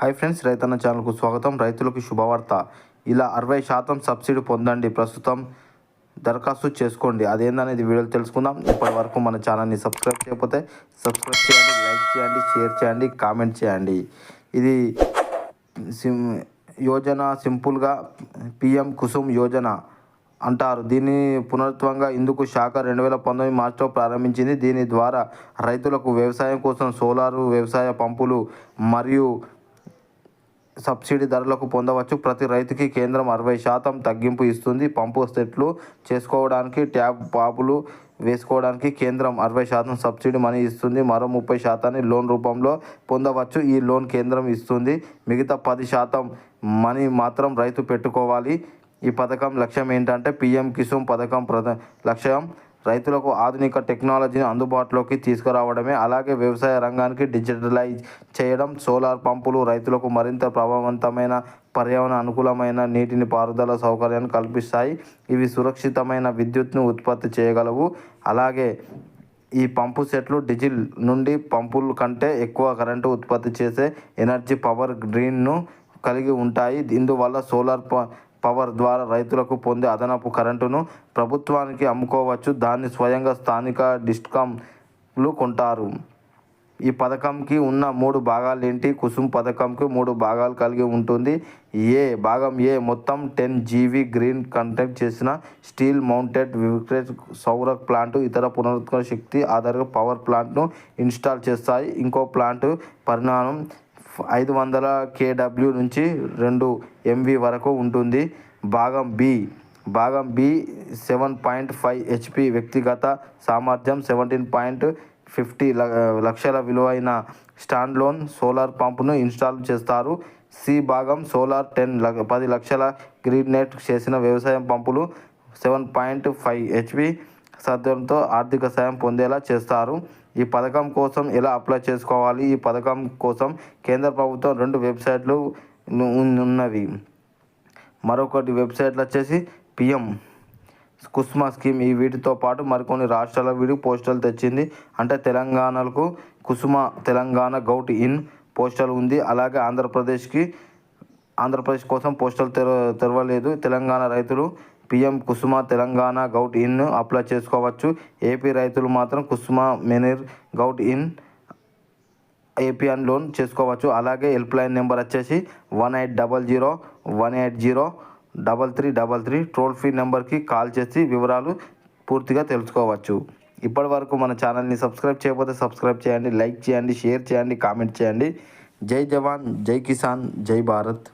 Hi friends రైతన్న ఛానల్కు స్వాగతం. రైతులకు శుభవార్త. ఇలా అరవై శాతం సబ్సిడీ పొందండి ప్రస్తుతం దరఖాస్తు చేసుకోండి. అదేందనేది వీడియోలు తెలుసుకుందాం. ఇప్పటి వరకు మన ఛానల్ని సబ్స్క్రైబ్ చేయకపోతే సబ్స్క్రైబ్ చేయండి లైక్ చేయండి షేర్ చేయండి కామెంట్ చేయండి. ఇది సిమ్ యోజన సింపుల్గా పిఎం కుసుమ్ యోజన అంటారు. దీన్ని పునరుత్వంగా ఇందుకు శాఖ రెండు వేల పంతొమ్మిది మార్చిలో ప్రారంభించింది. దీని ద్వారా రైతులకు వ్యవసాయం కోసం సోలారు వ్యవసాయ పంపులు మరియు సబ్సిడీ ధరలకు పొందవచ్చు. ప్రతి రైతుకి కేంద్రం అరవై శాతం తగ్గింపు ఇస్తుంది. పంపు సెట్లు చేసుకోవడానికి ట్యాబ్ పాపులు వేసుకోవడానికి కేంద్రం అరవై శాతం సబ్సిడీ మనీ ఇస్తుంది. మరో ముప్పై శాతాన్ని లోన్ రూపంలో పొందవచ్చు. ఈ లోన్ కేంద్రం ఇస్తుంది. మిగతా పది శాతం మనీ మాత్రం రైతు పెట్టుకోవాలి. ఈ పథకం లక్ష్యం ఏంటంటే పిఎం కిసాన్ పథకం ప్రధ లక్ష్యం రైతులకు ఆధునిక టెక్నాలజీని అందుబాటులోకి తీసుకురావడమే అలాగే వ్యవసాయ రంగానికి డిజిటలైజ్ చేయడం సోలార్ పంపులు రైతులకు మరింత ప్రభావవంతమైన పర్యావరణ అనుకూలమైన నీటిని పారుదల సౌకర్యాన్ని కల్పిస్తాయి. ఇవి సురక్షితమైన విద్యుత్ను ఉత్పత్తి చేయగలవు. అలాగే ఈ పంపు సెట్లు డీజిల్ నుండి పంపుల కంటే ఎక్కువ కరెంటు ఉత్పత్తి చేసే ఎనర్జీ పవర్ గ్రీన్ను కలిగి ఉంటాయి. ఇందువల్ల సోలార్ ప పవర్ ద్వారా రైతులకు పొందే అదనపు కరెంటును ప్రభుత్వానికి అమ్ముకోవచ్చు. దాన్ని స్వయంగా స్థానిక డిస్కాంలు కొంటారు. ఈ పథకంకి ఉన్న మూడు భాగాలు ఏంటి కుసుమ్ పథకంకి మూడు భాగాలు కలిగి ఉంటుంది. ఏ భాగం ఏ? మొత్తం టెన్ జీవీ గ్రీన్ కంటెక్ట్ చేసిన స్టీల్ మౌంటెడ్ విక్రేట్ సౌర ప్లాంట్ ఇతర పునరుత్పన్న శక్తి ఆధారిత పవర్ ప్లాంట్ను ఇన్స్టాల్ చేస్తాయి. ఇంకో ప్లాంట్ పరిణామం ఐదు వందల కేడబ్ల్యూ నుంచి రెండు ఎంవి వరకు ఉంటుంది. భాగం బి. భాగం B seven point five HP వ్యక్తిగత సామర్థ్యం సెవెంటీన్ పాయింట్ ఫిఫ్టీ లక్షల విలువైన స్టాండ్ లోన్ సోలార్ పంప్ను ఇన్స్టాల్ చేస్తారు. సి భాగం సోలార్ టెన్ పది లక్షల గ్రీన్ నెట్ చేసిన వ్యవసాయం పంపులు సెవెన్ పాయింట్ ఫైవ్ హెచ్పి సాధ్యంతో ఆర్థిక సాయం పొందేలా చేస్తారు. ఈ పథకం కోసం ఎలా అప్లై చేసుకోవాలి? ఈ పథకం కోసం కేంద్ర ప్రభుత్వం రెండు వెబ్సైట్లు ఉన్నవి. మరొకటి వెబ్సైట్లు వచ్చేసి పిఎం కుస్మా స్కీమ్. ఈ వీటితో పాటు మరికొన్ని రాష్ట్రాల వీడి పోస్టల్ తెచ్చింది. అంటే తెలంగాణకు Kusuma Telangana gov in portal ఉంది. అలాగే ఆంధ్రప్రదేశ్కి ఆంధ్రప్రదేశ్ కోసం పోస్టల్ తెర తెరవలేదు. తెలంగాణ రైతులు PM Kusuma Telangana gov in apply చేసుకోవచ్చు. ఏపీ రైతులు మాత్రం కుసుమ మెనిర్ గౌట్ ఇన్ ఏపీఎన్ లోన్ చేసుకోవచ్చు. అలాగే హెల్ప్ లైన్ నెంబర్ వచ్చేసి one eight double zero one eight zero double three double three toll free నెంబర్కి కాల్ చేసి వివరాలు పూర్తిగా తెలుసుకోవచ్చు. ఇప్పటి వరకు మన ఛానల్ని సబ్స్క్రైబ్ చేయకపోతే సబ్స్క్రైబ్ చేయండి లైక్ చేయండి షేర్ చేయండి కామెంట్ చేయండి. జై జవాన్ జై కిసాన్ జై భారత్.